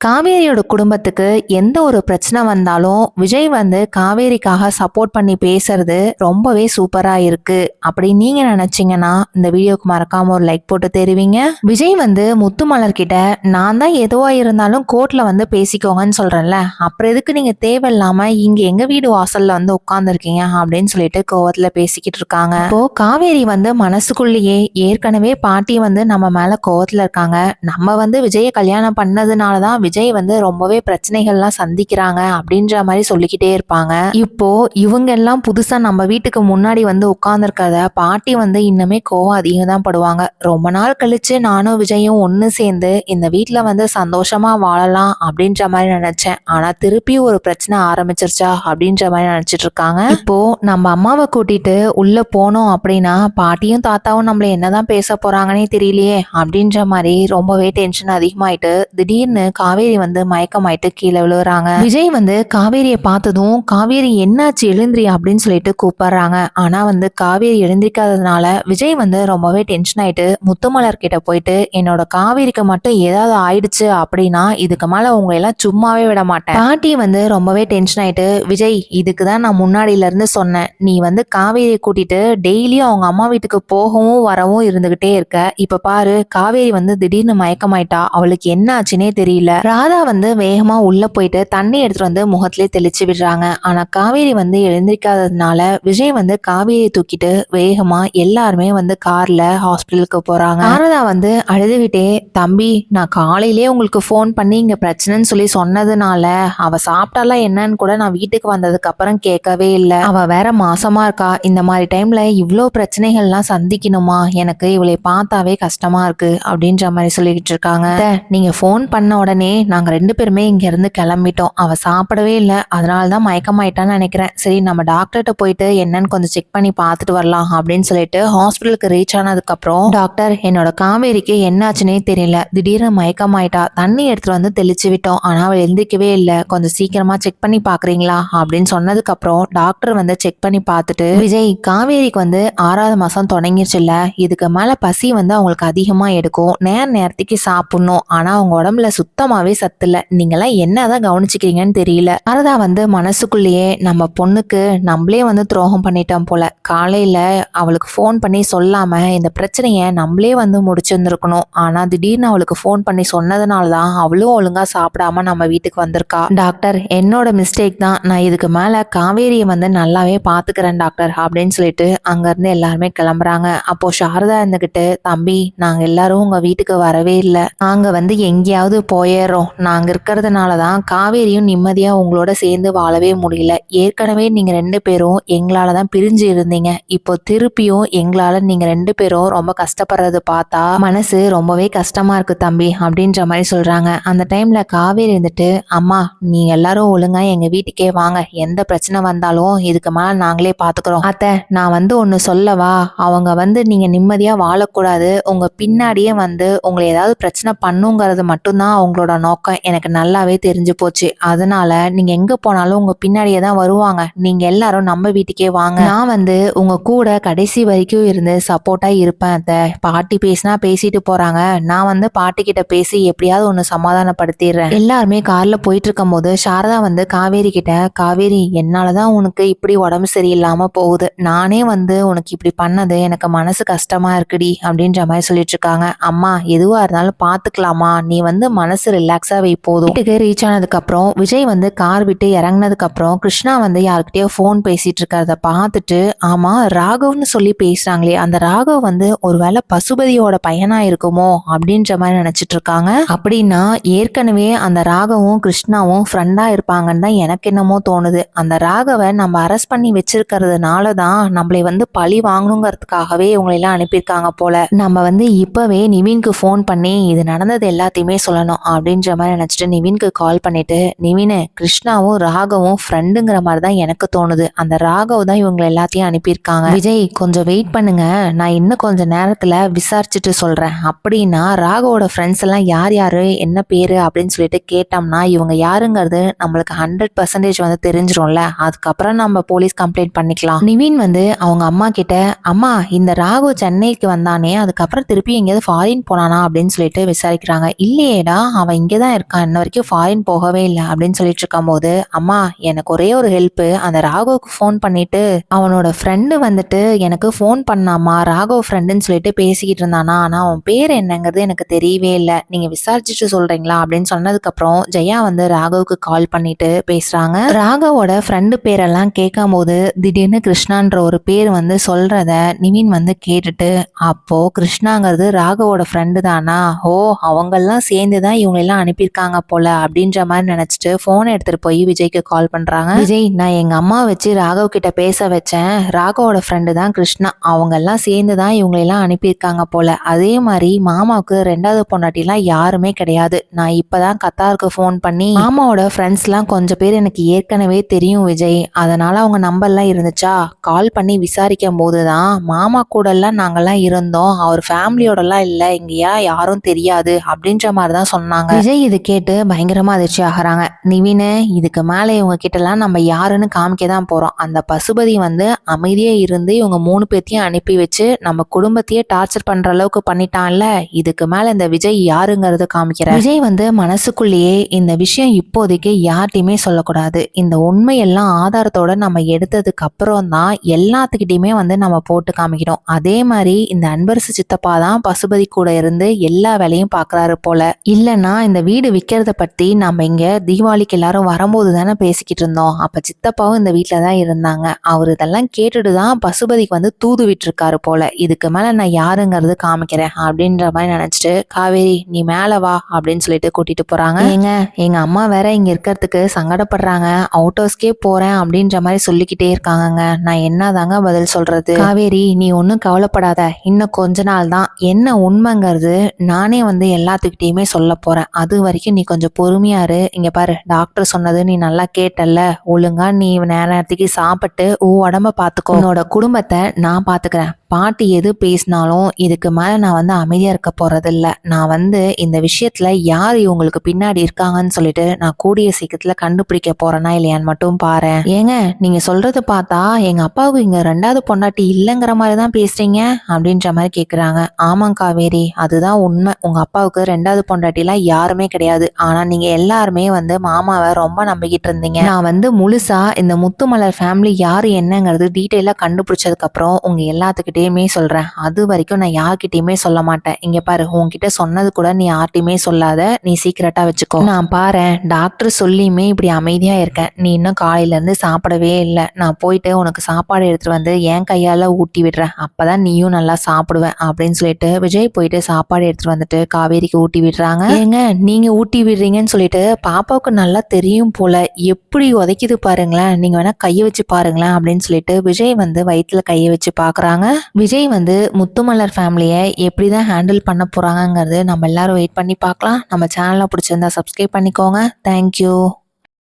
காவேரியோட குடும்பத்துக்கு எந்த ஒரு பிரச்சனை வந்தாலும் விஜய் வந்து காவேரிக்காக சப்போர்ட் பண்ணி பேசுறது ரொம்பவே சூப்பரா இருக்கு. அப்படி நீங்க நினைச்சீங்கன்னா இந்த வீடியோக்கு மறக்காம ஒரு லைக் போட்டு தெரிவிங்க. விஜய் வந்து முத்துமலர் கிட்ட நான் தான் எதுவா இருந்தாலும் கோர்ட்ல வந்து பேசிக்கோங்கன்னு சொல்றேன்ல. அப்புறம் எதுக்கு நீங்க தேவையில்லாம இங்க எங்க வீடு வாசல்ல வந்து உட்கார்ந்துருக்கீங்க? அப்படின்னு சொல்லிட்டு கோவத்துல பேசிக்கிட்டு இருக்காங்க. இப்போ காவேரி வந்து மனசுக்குள்ளேயே ஏற்கனவே பாட்டி வந்து நம்ம மேல கோவத்துல இருக்காங்க. நம்ம வந்து விஜயை கல்யாணம் பண்ணதுனாலதான் விஜய் வந்து ரொம்பவே பிரச்சனைகள்லாம் சந்திக்கிறாங்க அப்படின்ற மாதிரி சொல்லிக்கிட்டே இருப்பாங்க. இப்போ இவங்க எல்லாம் புதுசா நம்ம வீட்டுக்கு முன்னாடி வந்து உட்கார்ந்துருக்கத பாட்டி வந்து இன்னுமே கோவம் அதிகம் தான் படுவாங்க. ரொம்ப நாள் கழிச்சு நானும் விஜயும் ஒன்று சேர்ந்து இந்த வீட்டில் வந்து சந்தோஷமா வாழலாம் அப்படின்ற மாதிரி நினைச்சேன். ஆனா திருப்பி ஒரு பிரச்சனை ஆரம்பிச்சிருச்சா அப்படின்ற மாதிரி நினைச்சிட்டு இருக்காங்க. இப்போ நம்ம அம்மாவை கூட்டிட்டு உள்ள போனோம் அப்படின்னா பாட்டியும் தாத்தாவும் நம்மள என்னதான் பேச போறாங்கன்னே தெரியலையே அப்படின்ற மாதிரி ரொம்பவே டென்ஷன் அதிகமாயிட்டு திடீர்னு காவேரி காவேரி வந்து மயக்கமாயிட்டு கீழே விழுகிறாங்க. விஜய் வந்து காவேரியை பார்த்ததும் காவேரி என்னாச்சு? எழுந்திரி அப்படின்னு சொல்லிட்டு கூப்பிடுறாங்க. ஆனா வந்து காவேரி எழுந்திருக்காததுனால விஜய் வந்து ரொம்பவே டென்ஷன் ஆயிட்டு முத்துமலர் கிட்ட போயிட்டு என்னோட காவேரிக்கு மட்டும் ஏதாவது ஆயிடுச்சு அப்படின்னா இதுக்கு மேல உங்களை எல்லாம் சும்மாவே விட மாட்டேன். பாட்டி வந்து ரொம்பவே டென்ஷன் ஆயிட்டு விஜய் இதுக்கு தான் நான் முன்னாடியில இருந்து சொன்னேன். நீ வந்து காவேரியை கூட்டிட்டு டெய்லியும் அவங்க அம்மா வீட்டுக்கு போகவும் வரவும் இருந்துகிட்டே இருக்க. இப்ப பாரு காவேரி வந்து திடீர்னு மயக்கமாயிட்டா அவளுக்கு என்ன ஆச்சுன்னே தெரியல. ராதா வந்து வேகமாக உள்ளே போயிட்டு தண்ணி எடுத்துகிட்டு வந்து முகத்திலே தெளிச்சு விடுறாங்க. ஆனால் காவேரி வந்து எழுந்திருக்காததுனால விஜய் வந்து காவேரியை தூக்கிட்டு வேகமாக எல்லாருமே வந்து காரில் ஹாஸ்பிட்டலுக்கு போகிறாங்க சாரதா வந்து அழுதுகிட்டே தம்பி நான் காலையிலே உங்களுக்கு ஃபோன் பண்ணி இங்கே பிரச்சனைன்னு சொல்லி சொன்னதுனால அவள் சாப்பிட்டாலாம் என்னன்னு கூட நான் வீட்டுக்கு வந்ததுக்கு அப்புறம் கேட்கவே இல்லை. அவள் வேற மாசமாக இருக்கா. இந்த மாதிரி டைமில் இவ்வளோ பிரச்சனைகள்லாம் சந்திக்கணுமா? எனக்கு இவளை பார்த்தாவே கஷ்டமாக இருக்குது அப்படின்ற மாதிரி சொல்லிக்கிட்டு இருக்காங்க. நீங்கள் ஃபோன் பண்ண உடனே நாங்கள் ரெண்டு பேருமே இங்கேருந்து கிளம்பிட்டோம். அவ சாப்பிடவே இல்லை. அதனால தான் மயக்கமாயிட்டான்னு நினைக்கிறேன். சரி நம்ம டாக்டர்கிட்ட போயிட்டு என்னன்னு கொஞ்சம் செக் பண்ணி பார்த்துட்டு வரலாம் அப்படின்னு சொல்லிட்டு ஹாஸ்பிட்டலுக்கு ரீச் ஆனதுக்கப்புறம் டாக்டர் என்னோட காவேரிக்கு என்னாச்சுன்னே தெரியல. திடீர்னு மயக்கமாயிட்டா. தண்ணி எடுத்துட்டு வந்து தெளிச்சு விட்டோம். ஆனால் அவள் எந்திரிக்கவே இல்லை. கொஞ்சம் சீக்கிரமா செக் பண்ணி பார்க்குறீங்களா அப்படின்னு சொன்னதுக்கப்புறம் டாக்டர் வந்து செக் பண்ணி பார்த்துட்டு விஜய் காவேரிக்கு வந்து ஆறாவது மாதம் தொடங்கிருச்சுல்ல இதுக்கு மேலே பசி வந்து அவங்களுக்கு அதிகமாக எடுக்கும். நேர நேரத்துக்கு சாப்பிடணும். ஆனால் அவங்க உடம்புல சுத்தமாக சுத்தமாவே சத்து நீங்களாம் என்னதான் கவனிச்சுக்கிறீங்கன்னு தெரியல. அரதா வந்து மனசுக்குள்ளேயே நம்ம பொண்ணுக்கு நம்மளே வந்து துரோகம் பண்ணிட்டோம் போல. காலையில அவளுக்கு ஃபோன் பண்ணி சொல்லாம இந்த பிரச்சனையை நம்மளே வந்து முடிச்சிருந்துருக்கணும். ஆனா திடீர்னு அவளுக்கு ஃபோன் பண்ணி சொன்னதுனால தான் அவளும் ஒழுங்கா சாப்பிடாம நம்ம வீட்டுக்கு வந்திருக்கா. டாக்டர் என்னோட மிஸ்டேக் தான். நான் இதுக்கு மேல காவேரியை வந்து நல்லாவே பாத்துக்கிறேன் டாக்டர் அப்படின்னு சொல்லிட்டு அங்க இருந்து எல்லாருமே கிளம்புறாங்க. அப்போ சாரதா இருந்துகிட்டு தம்பி நாங்க எல்லாரும் உங்க வீட்டுக்கு வரவே இல்லை. நாங்க வந்து எங்கேயாவது போயிடுறோம் நாங்க இருக்கிறதுனால தான் காவேரியும் நிம்மதியாக உங்களோட சேர்ந்து வாழவே முடியல. ஏற்கனவே நீங்கள் ரெண்டு பேரும் எங்களால் தான் பிரிஞ்சு இருந்தீங்க. இப்போ திருப்பியும் எங்களால் நீங்கள் ரெண்டு பேரும் ரொம்ப கஷ்டப்படுறது பார்த்தா மனசு ரொம்பவே கஷ்டமாக இருக்கு தம்பி அப்படின்ற மாதிரி சொல்கிறாங்க அந்த டைமில் காவேரி இருந்துட்டு அம்மா நீ எல்லாரும் ஒழுங்காக எங்கள் வீட்டுக்கே வாங்க. எந்த பிரச்சனை வந்தாலும் இதுக்கு மேலே நாங்களே பார்த்துக்குறோம் அத்தை நான் வந்து ஒன்று சொல்லவா? அவங்க வந்து நீங்கள் நிம்மதியாக வாழக்கூடாது. உங்கள் பின்னாடியே வந்து உங்களை ஏதாவது பிரச்சனை பண்ணுங்கிறது மட்டும்தான் அவங்களோட நோக்கம் எனக்கு நல்லாவே தெரிஞ்சு போச்சு. அதனால நீங்க எங்க போனாலும் உங்க பின்னாடியே தான் வருவாங்க. நீங்க எல்லாரும் நம்ம வீட்டுக்கே வாங்க. நான் வந்து உங்க கூட கடைசி வரைக்கும் இருந்து சப்போர்ட்டா இருப்பேன் அத்தை. பாட்டி பேசினா பேசிட்டு போறாங்க. நான் வந்து பாட்டி கிட்ட பேசி எப்படியாவது ஒன்று சமாதானப்படுத்திடுறேன். எல்லாருமே கார்ல போயிட்டு இருக்கும்போது சாரதா வந்து காவேரி கிட்ட காவேரி என்னாலதான் உனக்கு இப்படி உடம்பு சரியில்லாம போகுது. நானே வந்து உனக்கு இப்படி பண்ணது எனக்கு மனசு கஷ்டமா இருக்குடி அப்படின்ற மாதிரி சொல்லிட்டு இருக்காங்க. அம்மா எதுவா இருந்தாலும் பாத்துக்கலாமா? நீ வந்து மனசு ரிலாக்ஸ் வை போதும். வீட்டுக்கு ரீச் ஆனதுக்கு அப்புறம் விஜய் வந்து கார் விட்டு இறங்குனதுக்கு அப்புறம் கிருஷ்ணா வந்து யாருக்கிட்டயோ ஃபோன் பேசிட்டு இருக்கிறத பார்த்துட்டு ஆமா ராகவ்னு சொல்லி பேசுறாங்களே அந்த ராகவ் வந்து ஒருவேளை பசுபதியோட பையனா இருக்குமோ அப்படின்ற மாதிரி நினைச்சிட்டு இருக்காங்க அப்படின்னா ஏற்கனவே அந்த ராகவும் கிருஷ்ணாவும் ஃப்ரெண்டா இருப்பாங்கன்னு தான் எனக்கு என்னமோ தோணுது. அந்த ராகவை நம்ம அரெஸ்ட் பண்ணி வச்சிருக்கிறதுனால தான் நம்மளை வந்து பழி வாங்கணுங்கிறதுக்காகவே இவங்களை எல்லாம் அனுப்பியிருக்காங்க போல. நம்ம வந்து இப்பவே நிவின்க்கு ஃபோன் பண்ணி இது நடந்தது எல்லாத்தையுமே சொல்லணும் அப்படின்னு அப்படின்ற மாதிரி நினச்சிட்டு நிவின்க்கு கால் பண்ணிவிட்டு நிவின் கிருஷ்ணாவும் ராகவும் ஃப்ரெண்டுங்கிற மாதிரி தான் எனக்கு தோணுது. அந்த ராகவ் தான் இவங்களை எல்லாத்தையும் அனுப்பியிருக்காங்க. விஜய் கொஞ்சம் வெயிட் பண்ணுங்க. நான் இன்னும் கொஞ்சம் நேரத்தில் விசாரிச்சுட்டு சொல்கிறேன் அப்படின்னா ராகவோட ஃப்ரெண்ட்ஸ் எல்லாம் யார் யார் என்ன பேர் அப்படின்னு சொல்லிட்டு கேட்டோம்னா இவங்க யாருங்கிறது நம்மளுக்கு ஹண்ட்ரட் பர்சன்டேஜ் வந்து தெரிஞ்சிரும்ல. அதுக்கப்புறம் நம்ம போலீஸ் கம்ப்ளைண்ட் பண்ணிக்கலாம். நிவின் வந்து அவங்க அம்மா கிட்ட அம்மா இந்த ராகவ் சென்னைக்கு வந்தானே அதுக்கப்புறம் திருப்பி எங்கேயாவது ஃபாரின் போனானா? அப்படின்னு சொல்லிட்டு விசாரிக்கிறாங்க. இல்லையேடா அவன் இங்கே தான் இருக்கான். இன்ன வரைக்கும் ஃபாரின் போகவே இல்லை அப்படின்னு சொல்லிட்டு இருக்கும்போது அம்மா எனக்கு ஒரே ஒரு ஹெல்ப்பு அந்த ராகவுக்கு ஃபோன் பண்ணிட்டு அவனோட ஃப்ரெண்டு வந்துட்டு எனக்கு ஃபோன் பண்ணாமா ராகவ் ஃப்ரெண்டுன்னு சொல்லிட்டு பேசிக்கிட்டு இருந்தானா. ஆனால் அவன் பேர் என்னங்கிறது எனக்கு தெரியவே இல்லை. நீங்கள் விசாரிச்சுட்டு சொல்கிறீங்களா அப்படின்னு சொன்னதுக்கப்புறம் ஜெயா வந்து ராகவுக்கு கால் பண்ணிட்டு பேசுகிறாங்க ராகவோட ஃப்ரெண்டு பேரெல்லாம் கேட்கும் போது திடீர்னு கிருஷ்ணான்ற ஒரு பேர் வந்து சொல்கிறத நிவின் வந்து கேட்டுட்டு அப்போது கிருஷ்ணாங்கிறது ராகவோட ஃப்ரெண்டு தானா? ஓ அவங்கெல்லாம் சேர்ந்து தான் இவங்களெல்லாம் அனுப்பியிருக்காங்க போல அப்படின்ற மாதிரி நினச்சிட்டு ஃபோனை எடுத்துகிட்டு போய் விஜய்க்கு கால் பண்ணுறாங்க விஜய் நான் எங்கள் அம்மா வச்சு ராகவ் கிட்ட பேச வச்சேன். ராகவோட ஃப்ரெண்டு தான் கிருஷ்ணா. அவங்கெல்லாம் சேர்ந்து தான் இவங்களெல்லாம் அனுப்பியிருக்காங்க போல. அதே மாதிரி மாமாவுக்கு ரெண்டாவது பொண்டாட்டிலாம் யாருமே கிடையாது. நான் இப்போதான் கத்தாருக்கு ஃபோன் பண்ணி மாமாவோட ஃப்ரெண்ட்ஸ்லாம் கொஞ்சம் பேர் எனக்கு ஏற்கனவே தெரியும் விஜய். அதனால அவங்க நம்பர்லாம் இருந்துச்சா? கால் பண்ணி விசாரிக்கும் போது தான் மாமா கூடலாம் நாங்கள்லாம் இருந்தோம். அவர் ஃபேமிலியோடலாம் இல்லை. இங்கேயா யாரும் தெரியாது. அப்படின்ற மாதிரி தான் சொன்னாங்க. விஜய் இது கேட்டு பயங்கரமா அதிர்ச்சி ஆகுறாங்க. நிவின் இதுக்கு மேலே இவங்க கிட்டலாம் நம்ம யாருன்னு காமிக்க தான் போறோம். அந்த பசுபதி வந்து அமைதியே இருந்து இவங்க மூணு பேர்த்தையும் அனுப்பி வச்சு நம்ம குடும்பத்தையே டார்ச்சர் பண்ற அளவுக்கு பண்ணிட்டான்ல. இதுக்கு மேல இந்த விஜய் யாருங்கிறத காமிக்கிற விஜய் வந்து மனசுக்குள்ளேயே இந்த விஷயம் இப்போதைக்கு யார்ட்டையுமே சொல்லக்கூடாது. இந்த உண்மையெல்லாம் ஆதாரத்தோட நம்ம எடுத்ததுக்கு அப்புறம் தான் எல்லாத்துக்கிட்டையுமே வந்து நம்ம போட்டு காமிக்கணும். அதே மாதிரி இந்த அன்பரசு சித்தப்பா தான் பசுபதி கூட இருந்து எல்லா வேலையும் பார்க்குறாரு போல. இல்லைன்னா இந்த வீடு விற்கிறத பத்தி நம்ம இங்க தீபாவளிக்கு எல்லாரும் வரும்போது தானே பேசிக்கிட்டு இருந்தோம். அப்ப சித்தப்பாவும் இந்த வீட்டில் தான் இருந்தாங்க. அவர் இதெல்லாம் கேட்டுட்டு தான் பசுபதிக்கு வந்து தூது விட்டுருக்காரு போல. இதுக்கு மேல நான் யாருங்கிறது காமிக்கிறேன் அப்படின்ற மாதிரி நினைச்சிட்டு காவேரி நீ மேல வா அப்படின்னு சொல்லிட்டு கூட்டிட்டு போறாங்க. ஏங்க எங்க அம்மா வேற இங்க இருக்கிறதுக்கு சங்கடப்படுறாங்க. அவுட் ஹவுஸ்க்கே போறேன் அப்படின்ற மாதிரி சொல்லிக்கிட்டே இருக்காங்கங்க. நான் என்னதாங்க பதில் சொல்றது? காவேரி நீ ஒன்றும் கவலைப்படாத. இன்னும் கொஞ்ச நாள் தான். என்ன உண்மைங்கிறது நானே வந்து எல்லாத்துக்கிட்டையுமே சொல்ல போறேன். அது வரைக்கும் நீ கொஞ்சம் பொறுமையா இரு. இங்க பாரு டாக்டர் சொன்னது நீ நல்லா கேட்டல்ல. ஒழுங்கா நீ நேரத்துக்கு சாப்பிட்டு உன் உடம்ப பாத்துக்கோ. உன்னோட குடும்பத்தை நான் பாத்துக்கிறேன். பாட்டி எது பேசினாலும் இதுக்கு மேலே நான் வந்து அமைதியாக இருக்க போகிறதில்ல நான் வந்து இந்த விஷயத்தில் யார் இவங்களுக்கு பின்னாடி இருக்காங்கன்னு சொல்லிட்டு நான் கூடிய சீக்கிரத்தில் கண்டுபிடிக்க போகிறேனா இல்லையான்னு மட்டும் பாரு ஏங்க நீங்கள் சொல்கிறது பார்த்தா எங்கள் அப்பாவுக்கு இங்கே ரெண்டாவது பொண்டாட்டி இல்லைங்கிற மாதிரி தான் பேசுகிறீங்க அப்படின்ற மாதிரி கேட்குறாங்க ஆமாம் காவேரி அதுதான் உண்மை. உங்கள் அப்பாவுக்கு ரெண்டாவது பொண்டாட்டிலாம் யாருமே கிடையாது. ஆனால் நீங்கள் எல்லாருமே வந்து மாமாவை ரொம்ப நம்பிக்கிட்டு இருந்தீங்க. நான் வந்து முழுசாக இந்த முத்துமலர் ஃபேமிலி யார் என்னங்கிறது டீட்டெயிலாக கண்டுபிடிச்சதுக்கப்புறம் உங்கள் எல்லாத்துக்கிட்டே எல்லாத்துக்கிட்டேயுமே சொல்கிறேன் அது வரைக்கும் நான் யார்கிட்டயுமே சொல்ல மாட்டேன். இங்கே பாரு உன்கிட்ட சொன்னது கூட நீ யார்ட்டையுமே சொல்லாத. நீ சீக்கிரட்டாக வச்சுக்கோ. நான் பாரு டாக்டர் சொல்லியுமே இப்படி அமைதியாக இருக்கேன். நீ இன்னும் காலையிலேருந்து சாப்பிடவே இல்லை. நான் போயிட்டு உனக்கு சாப்பாடு எடுத்துட்டு வந்து என் கையால் ஊட்டி விடுறேன். அப்பதான் நீயும் நல்லா சாப்பிடுவேன் அப்படின்னு சொல்லிட்டு விஜய் போயிட்டு சாப்பாடு எடுத்துகிட்டு வந்துட்டு காவேரிக்கு ஊட்டி விடுறாங்க. ஏங்க நீங்கள் ஊட்டி விடுறீங்கன்னு சொல்லிட்டு பாப்பாவுக்கு நல்லா தெரியும் போல. எப்படி உதைக்குது பாருங்களேன். நீங்கள் வேணால் கையை வச்சு பாருங்களேன் அப்படின்னு சொல்லிட்டு விஜய் வந்து வயிற்றுல கையை வச்சு பார்க்குறாங்க விஜய் வந்து முத்துமலர் ஃபேமிலியை எப்படி தான் ஹேண்டில் பண்ண போகிறாங்கங்கிறது நம்ம எல்லாரும் வெயிட் பண்ணி பார்க்கலாம். நம்ம சேனலை பிடிச்சிருந்தா சப்ஸ்கிரைப் பண்ணிக்கோங்க. தேங்க்யூ